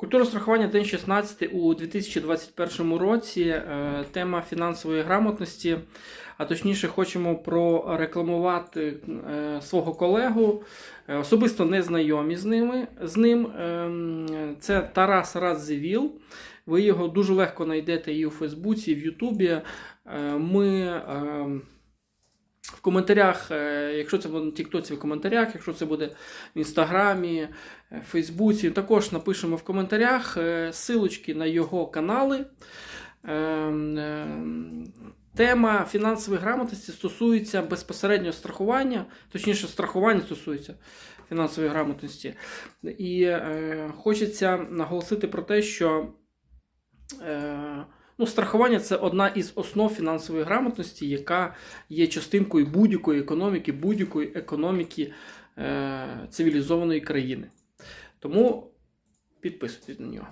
Культура страхування день 16 у 2021 році. Е, Тема фінансової грамотності. А точніше, хочемо прорекламувати е, свого колегу. Е, Особисто не знайомі з ними з ним. Ем, Це Тарас Радзивіл. Ви його дуже легко знайдете і у Фейсбуці, і в Ютубі. Ми ем, в коментарях, е, якщо це буде на Тіктоці, в коментарях, якщо це буде в Інстаграмі, е, Фейсбуці, також напишемо в коментарях е, силочки на його канали. Ем, ем, Тема фінансової грамотності стосується безпосередньо страхування, точніше, страхування стосується фінансової грамотності. І е, хочеться наголосити про те, що е, ну, страхування це одна із основ фінансової грамотності, яка є частинкою будь-якої економіки, будь-якої економіки е, цивілізованої країни. Тому підписуйтесь на нього.